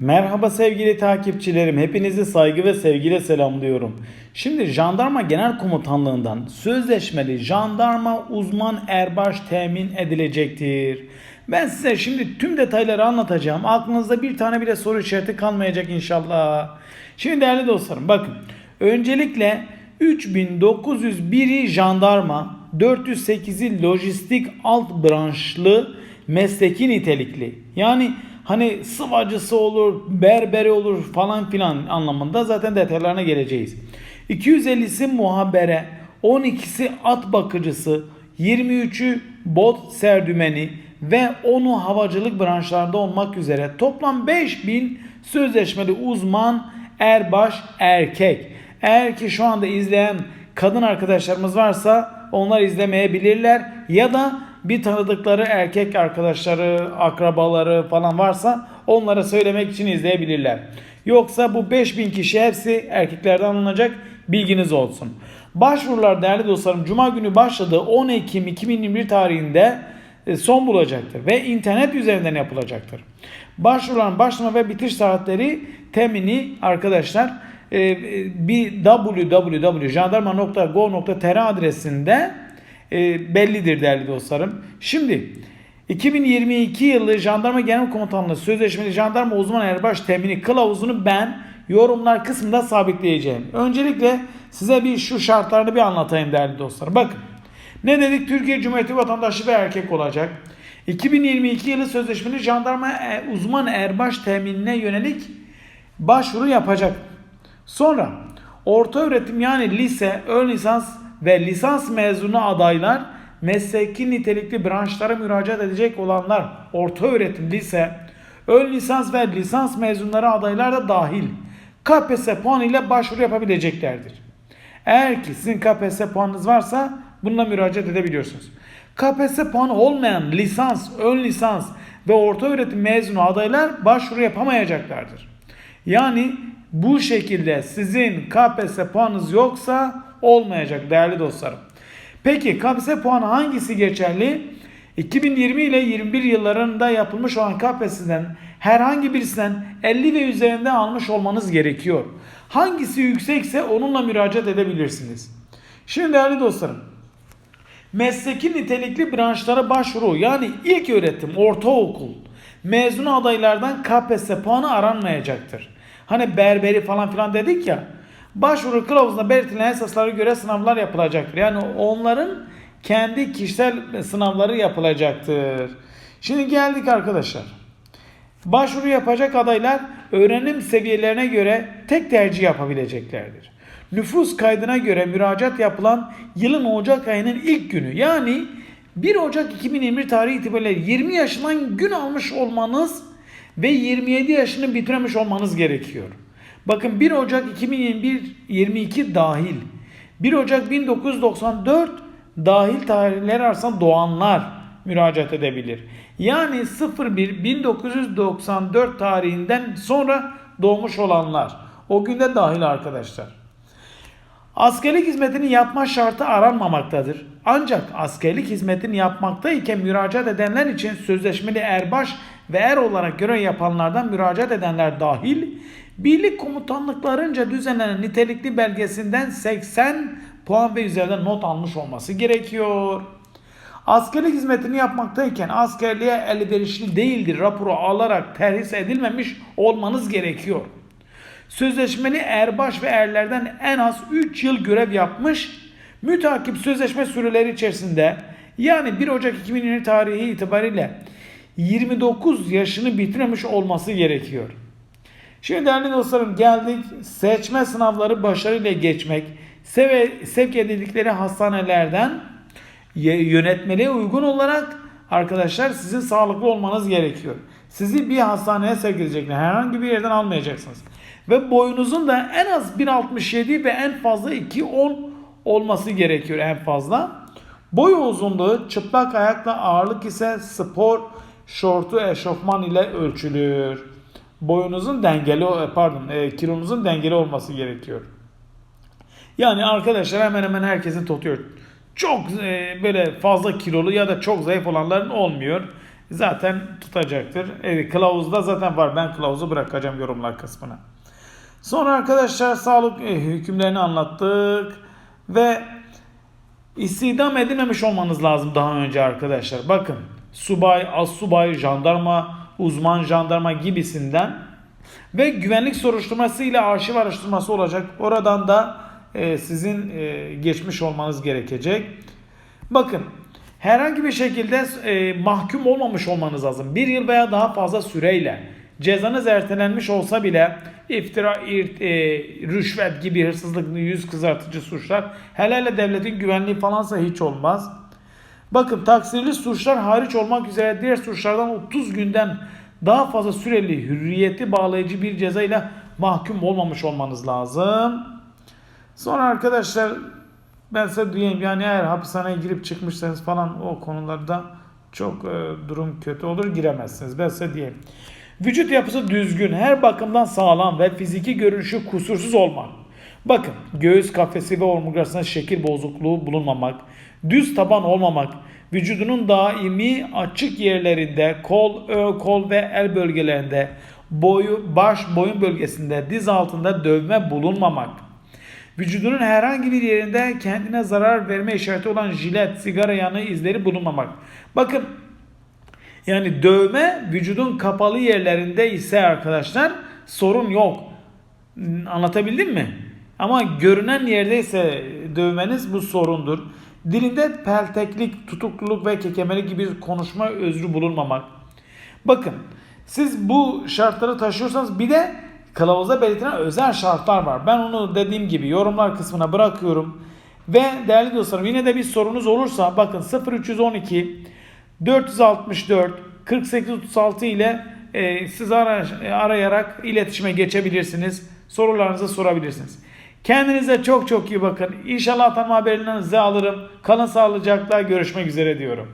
Merhaba sevgili takipçilerim. Hepinizi saygı ve sevgiyle selamlıyorum. Şimdi Jandarma Genel Komutanlığından sözleşmeli jandarma uzman erbaş temin edilecektir. Ben size şimdi tüm detayları anlatacağım. Aklınızda bir tane bile soru işareti kalmayacak inşallah. Şimdi değerli dostlarım bakın. Öncelikle 3901'i jandarma, 408'i lojistik alt branşlı mesleki nitelikli. Yani hani sıvacısı olur, berberi olur falan filan anlamında zaten detaylarına geleceğiz. 250'si muhabere, 12'si at bakıcısı, 23'ü bot serdümeni ve 10'u havacılık branşlarda olmak üzere toplam 5000 sözleşmeli uzman erbaş erkek. Eğer ki şu anda izleyen kadın arkadaşlarımız varsa onlar izlemeyebilirler ya da bir tanıdıkları erkek arkadaşları, akrabaları falan varsa onlara söylemek için izleyebilirler. Yoksa bu 5000 kişi hepsi erkeklerden alınacak bilginiz olsun. Başvurular değerli dostlarım Cuma günü başladı 10 Ekim 2021 tarihinde e, son bulacaktır ve internet üzerinden yapılacaktır. Başvuruların başlama ve bitiş saatleri temini arkadaşlar e, e, bir www.jandarma.go.tr adresinde e, bellidir değerli dostlarım. Şimdi 2022 yılı Jandarma Genel Komutanlığı Sözleşmeli Jandarma Uzman Erbaş Temini kılavuzunu ben yorumlar kısmında sabitleyeceğim. Öncelikle size bir şu şartlarını bir anlatayım değerli dostlar. Bakın ne dedik? Türkiye Cumhuriyeti vatandaşı ve erkek olacak. 2022 yılı sözleşmeli jandarma e, uzman erbaş teminine yönelik başvuru yapacak. Sonra orta öğretim yani lise, ön lisans ve lisans mezunu adaylar mesleki nitelikli branşlara müracaat edecek olanlar orta öğretim, lise, ön lisans ve lisans mezunları adaylar da dahil KPSS puanı ile başvuru yapabileceklerdir. Eğer ki sizin KPSS puanınız varsa bununla müracaat edebiliyorsunuz. KPSS puanı olmayan lisans, ön lisans ve orta öğretim mezunu adaylar başvuru yapamayacaklardır. Yani bu şekilde sizin KPSS puanınız yoksa olmayacak değerli dostlarım. Peki KPSS puanı hangisi geçerli? 2020 ile 21 yıllarında yapılmış olan KPSS'den herhangi birisinden 50 ve üzerinde almış olmanız gerekiyor. Hangisi yüksekse onunla müracaat edebilirsiniz. Şimdi değerli dostlarım mesleki nitelikli branşlara başvuru yani ilk öğretim, ortaokul mezunu adaylardan KPSS puanı aranmayacaktır. Hani berberi falan filan dedik ya. Başvuru kılavuzunda belirtilen esaslara göre sınavlar yapılacaktır. Yani onların kendi kişisel sınavları yapılacaktır. Şimdi geldik arkadaşlar. Başvuru yapacak adaylar öğrenim seviyelerine göre tek tercih yapabileceklerdir. Nüfus kaydına göre müracaat yapılan yılın Ocak ayının ilk günü yani 1 Ocak 2021 tarihi itibariyle 20 yaşından gün almış olmanız ve 27 yaşını bitirmiş olmanız gerekiyor. Bakın 1 Ocak 2021 22 dahil. 1 Ocak 1994 dahil tarihler arasında doğanlar müracaat edebilir. Yani 01 1994 tarihinden sonra doğmuş olanlar. O günde dahil arkadaşlar. Askerlik hizmetini yapma şartı aranmamaktadır. Ancak askerlik hizmetini yapmaktayken müracaat edenler için sözleşmeli erbaş ve er olarak görev yapanlardan müracaat edenler dahil birlik komutanlıklarınca düzenlenen nitelikli belgesinden 80 puan ve üzerinden not almış olması gerekiyor. Askerlik hizmetini yapmaktayken askerliğe elverişli değildir raporu alarak terhis edilmemiş olmanız gerekiyor. Sözleşmeli erbaş ve erlerden en az 3 yıl görev yapmış, mütakip sözleşme süreleri içerisinde yani 1 Ocak 2020 tarihi itibariyle 29 yaşını bitirmemiş olması gerekiyor. Şimdi değerli dostlarım geldik seçme sınavları başarıyla geçmek, seve, sevk edildikleri hastanelerden yönetmeliğe uygun olarak arkadaşlar sizin sağlıklı olmanız gerekiyor. Sizi bir hastaneye sevk edecekler. Herhangi bir yerden almayacaksınız. Ve boyunuzun da en az 1.67 ve en fazla 2.10 olması gerekiyor en fazla. Boy uzunluğu çıplak ayakla ağırlık ise spor şortu eşofman ile ölçülür. Boyunuzun dengeli pardon e, kilonuzun dengeli olması gerekiyor. Yani arkadaşlar hemen hemen herkesin tutuyor. Çok e, böyle fazla kilolu ya da çok zayıf olanların olmuyor. zaten tutacaktır. Evet, kılavuzda zaten var. Ben kılavuzu bırakacağım yorumlar kısmına. Sonra arkadaşlar sağlık e, hükümlerini anlattık ve İstihdam edilmemiş olmanız lazım daha önce arkadaşlar. Bakın subay, assubay, jandarma, uzman jandarma gibisinden ve güvenlik soruşturması ile arşiv araştırması olacak. Oradan da e, sizin e, geçmiş olmanız gerekecek. Bakın herhangi bir şekilde e, mahkum olmamış olmanız lazım. Bir yıl veya daha fazla süreyle cezanız ertelenmiş olsa bile iftira, irt, e, rüşvet gibi hırsızlık, yüz kızartıcı suçlar hele hele devletin güvenliği falansa hiç olmaz. Bakın taksirli suçlar hariç olmak üzere diğer suçlardan 30 günden daha fazla süreli hürriyeti bağlayıcı bir ceza ile mahkum olmamış olmanız lazım. Sonra arkadaşlar ben size diyeyim yani eğer hapishaneye girip çıkmışsanız falan o konularda çok e, durum kötü olur giremezsiniz. Ben size diyeyim. Vücut yapısı düzgün, her bakımdan sağlam ve fiziki görünüşü kusursuz olmak. Bakın göğüs kafesi ve omurgasında şekil bozukluğu bulunmamak, düz taban olmamak, vücudunun daimi açık yerlerinde, kol, ön kol ve el bölgelerinde, boyu, baş, boyun bölgesinde, diz altında dövme bulunmamak. Vücudunun herhangi bir yerinde kendine zarar verme işareti olan jilet, sigara yanığı izleri bulunmamak. Bakın yani dövme vücudun kapalı yerlerinde ise arkadaşlar sorun yok. Anlatabildim mi? Ama görünen yerdeyse dövmeniz bu sorundur. Dilinde pelteklik, tutukluluk ve kekemeli gibi konuşma özrü bulunmamak. Bakın siz bu şartları taşıyorsanız bir de kılavuzda belirtilen özel şartlar var. Ben onu dediğim gibi yorumlar kısmına bırakıyorum. Ve değerli dostlarım yine de bir sorunuz olursa bakın 0312 464 4836 ile e, siz ara, arayarak iletişime geçebilirsiniz. Sorularınızı sorabilirsiniz. Kendinize çok çok iyi bakın. İnşallah tanıma haberlerinizi alırım. Kalın sağlıcakla görüşmek üzere diyorum.